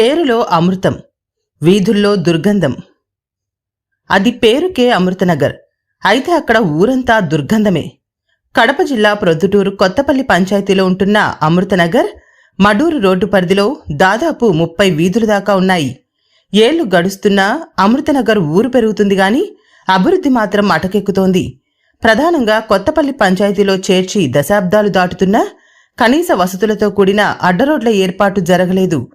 పేరులో అమృతం వీధుల్లో దుర్గంధం. అది పేరుకే అమృతనగర్. అయితే అక్కడ ఊరంతా దుర్గంధమే. కడప జిల్లా ప్రొద్దుటూరు కొత్తపల్లి పంచాయతీలో ఉంటున్న అమృతనగర్ మడూరు రోడ్డు పరిధిలో దాదాపు ముప్పై వీధుల దాకా ఉన్నాయి. ఏళ్ళు గడుస్తున్నా అమృతనగర్ ఊరు పెరుగుతుంది గాని అభివృద్ధి మాత్రం అటకెక్కుతోంది. ప్రధానంగా కొత్తపల్లి పంచాయతీలో చేర్చి దశాబ్దాలు దాటుతున్నా కనీస వసతులతో కూడిన అడ్డరోడ్ల ఏర్పాటు జరగలేదు.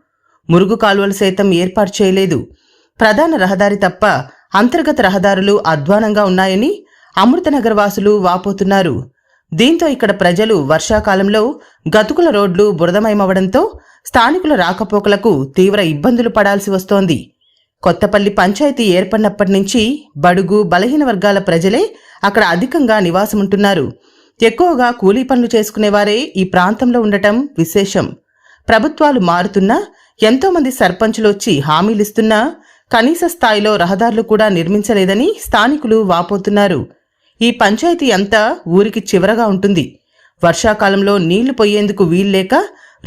మురుగు కాలువలు సైతం ఏర్పాటు చేయలేదు. ప్రధాన రహదారి తప్ప అంతర్గత రహదారులు అధ్వానంగా ఉన్నాయని అమృతనగర్ వాసులు వాపోతున్నారు. దీంతో ఇక్కడ ప్రజలు వర్షాకాలంలో గతుకుల రోడ్లు బురదమయమవడంతో స్థానికుల రాకపోకలకు తీవ్ర ఇబ్బందులు పడాల్సి వస్తోంది. కొత్తపల్లి పంచాయతీ ఏర్పడినప్పటి నుంచి బడుగు బలహీన వర్గాల ప్రజలే అక్కడ అధికంగా నివాసముంటున్నారు. ఎక్కువగా కూలీ పనులు చేసుకునేవారే ఈ ప్రాంతంలో ఉండటం విశేషం. ప్రభుత్వాలు మారుతున్నా ఎంతోమంది సర్పంచులు వచ్చి హామీలిస్తున్నా కనీస స్థాయిలో రహదారులు కూడా నిర్మించలేదని స్థానికులు వాపోతున్నారు. ఈ పంచాయతీ అంతా ఊరికి చివరగా ఉంటుంది. వర్షాకాలంలో నీళ్ళు పొయ్యేందుకు వీల్లేక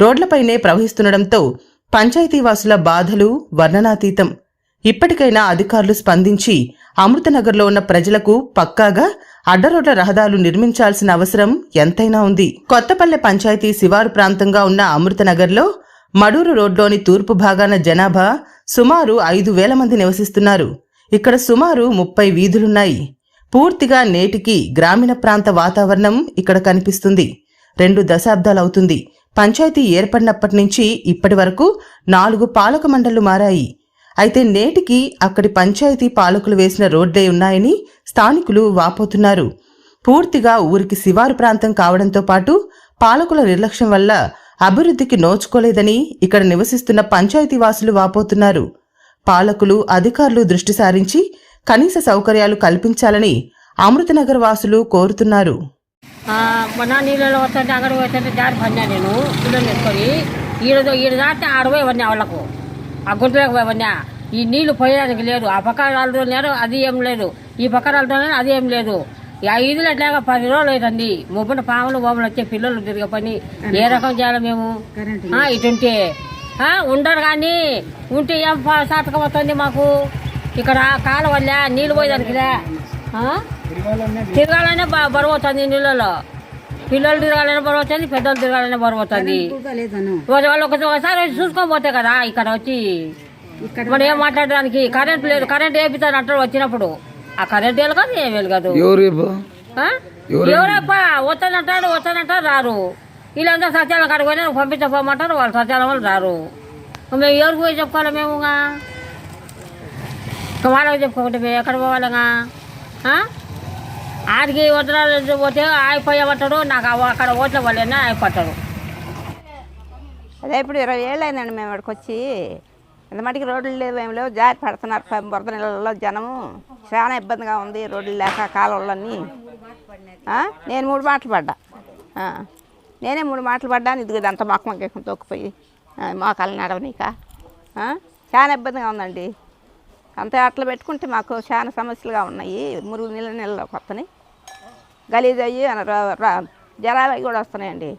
రోడ్లపైనే ప్రవహిస్తుండడంతో పంచాయతీవాసుల బాధలు వర్ణనాతీతం. ఇప్పటికైనా అధికారులు స్పందించి అమృతనగర్లో ఉన్న ప్రజలకు పక్కాగా అడ్డరోడ్ల రహదారులు నిర్మించాల్సిన అవసరం ఎంతైనా ఉంది. కొత్తపల్లె పంచాయతీ శివారు ప్రాంతంగా ఉన్న అమృతనగర్లో మడూరు రోడ్లోని తూర్పు భాగాన జనాభా సుమారు ఐదు వేల మంది నివసిస్తున్నారు. ఇక్కడ సుమారు ముప్పై వీధులున్నాయి. పూర్తిగా నేటికి గ్రామీణ ప్రాంత వాతావరణం ఇక్కడ కనిపిస్తుంది. రెండు దశాబ్దాలవుతుంది. పంచాయతీ ఏర్పడినప్పటి నుంచి ఇప్పటి వరకు నాలుగు పాలక మండళ్ళు మారాయి. అయితే నేటికి అక్కడి పంచాయతీ పాలకులు వేసిన రోడ్లే ఉన్నాయని స్థానికులు వాపోతున్నారు. పూర్తిగా ఊరికి శివారు ప్రాంతం కావడంతో పాటు పాలకుల నిర్లక్ష్యం వల్ల అభివృద్ధికి నోచుకోలేదని ఇక్కడ నివసిస్తున్న పంచాయతీవాసులు వాపోతున్నారు. పాలకులు అధికారులు దృష్టి సారించి కనీస సౌకర్యాలు కల్పించాలని అమృతనగర్ వాసులు కోరుతున్నారు. ఆ, మొన్న నీళ్ళలో వస్తుంటే అక్కడ పడినా నేను పిల్లలు వేసుకొని ఈడ ఈడ దాటితే ఆడపోయి పడినా వాళ్ళకు. ఆ గుంటలోకి పోయి ఈ నీళ్ళు పోయడానికి లేదు. ఆ పక్క రాళ్ళతో అది ఏం లేదు. ఈ పక్క రాళ్ళతో అది ఏం లేదు. ఈ ఐదులు ఎట్లాగా పది రోజులు అవుతుంది ముప్పటి పాములు బొమ్మలు వచ్చే పిల్లలు తిరిగే పని. ఏ రకం చేయాలి మేము? ఇటుంటే ఉండరు కానీ ఉంటే ఏం సాటకం వస్తుంది మాకు? ఇక్కడ కాలం వల్ల నీళ్ళు పోయేదానికి తిరగాలనే బరువు అవుతుంది నీళ్ళలో. పిల్లలు తిరగాలనే బరువు అవుతుంది పెద్దలు తిరగాలనే బరువు అవుతుంది. వాళ్ళు ఒక ఒకసారి వచ్చి చూసుకొని పోతే కదా ఇక్కడ వచ్చి. మనం ఏం మాట్లాడడానికి? కరెంట్ లేదు కరెంట్ వేపిస్తారు అంటారు వచ్చినప్పుడు. ఆ కరెంట్ వేలు కాదు ఏం వేలు కాదు. ఎవరు వస్తానంటాడు వస్తానంటారు రారు. వీళ్ళందరూ సత్యాల కాడికి పోయినా పంపించపోమంటారు వాళ్ళు సత్యాల వాళ్ళు రారు. మేము ఎవరికి పోయి చెప్పుకోవాలి మేము ఇంకా? ఇంకా వాళ్ళకి చెప్పుకోకుంటే మేము ఎక్కడ పోవాలిగా? ఆడికి వదలాలి పోతే అయిపోయామంటాడు నాకు అక్కడ ఓట్ల వాళ్ళైనా అయిపోతాడు అదే ఇప్పుడు ఇరవై ఏళ్ళు అయిందండి మేము ఇక్కడికి వచ్చి. ఇంత మటుకి రోడ్లు లేవు ఏం లేవు. జారి పడుతున్నారు. బురద నీళ్ళలో జనము. చాలా ఇబ్బందిగా ఉంది రోడ్లు లేక కాలువలన్నీ. ఆ? నేను మూడు మాటలు పడ్డా. నేనే మూడు మాటలు పడ్డాను ఇదిగో అంత మొక్క మొక్క తొక్కిపోయి మోకాలు నడవనీక? చాలా ఇబ్బందిగా ఉందండి. అంత అట్లా పెట్టుకుంటే మాకు చాలా సమస్యలుగా ఉన్నాయి. మురుగు నీళ్ళ నీళ్ళలోకి వస్తున్నాయి గలీజ్ అయ్యి జలాలు అవి కూడా వస్తున్నాయండి.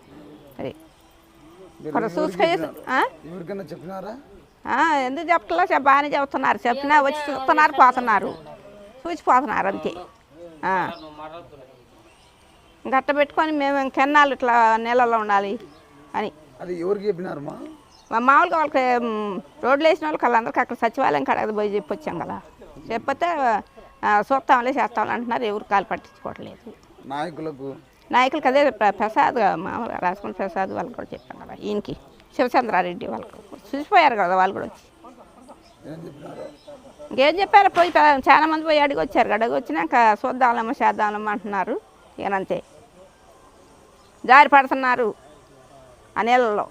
కొంచెం చూసుకొని? ఎవరికైనా చెప్పినారా? ఎందుకు చెప్పట్లా? చెప్ బాగానే చెప్తున్నారు చెప్పినా వచ్చి చూస్తున్నారు పోతున్నారు. చూసిపోతున్నారు అంతే. ఆ. గట్ట పెట్టుకొని మేము కెన్నాళ్ళు ఇట్లా నీళ్ళలో ఉండాలి అని. అది ఎవరికి చెప్పినారమ్మా? మా మామూలుగా వాళ్ళకి రోడ్లు వేసిన వాళ్ళకి వాళ్ళందరికీ అక్కడ సచివాలయం కాడ పోయి చెప్పొచ్చాం కదా. చెప్పితే చూస్తాంలే చేస్తాంలే అంటున్నారు. ఎవరు కాలు పట్టించుకోవట్లేదు. నాయకులకు? నాయకులకి అదే ప్ర- ప్రసాద్ మామూలుగా రాసుకుని ప్రసాద్ వాళ్ళకి కూడా చెప్పాం కదా ఈయనకి. శివచంద్రారెడ్డి వాళ్ళకి. చూసిపోయారు కదా వాళ్ళు కూడా. వచ్చి ఏం ఇంకేం చెప్పారు? పోయి చాలా మంది పోయి అడిగి వచ్చారు అడిగి వచ్చినాక చూద్దాంలేమో చేద్దాంలేమో అంటున్నారు ఇకనంతే జారి పడుతున్నారు ఆ నీళ్ళలో.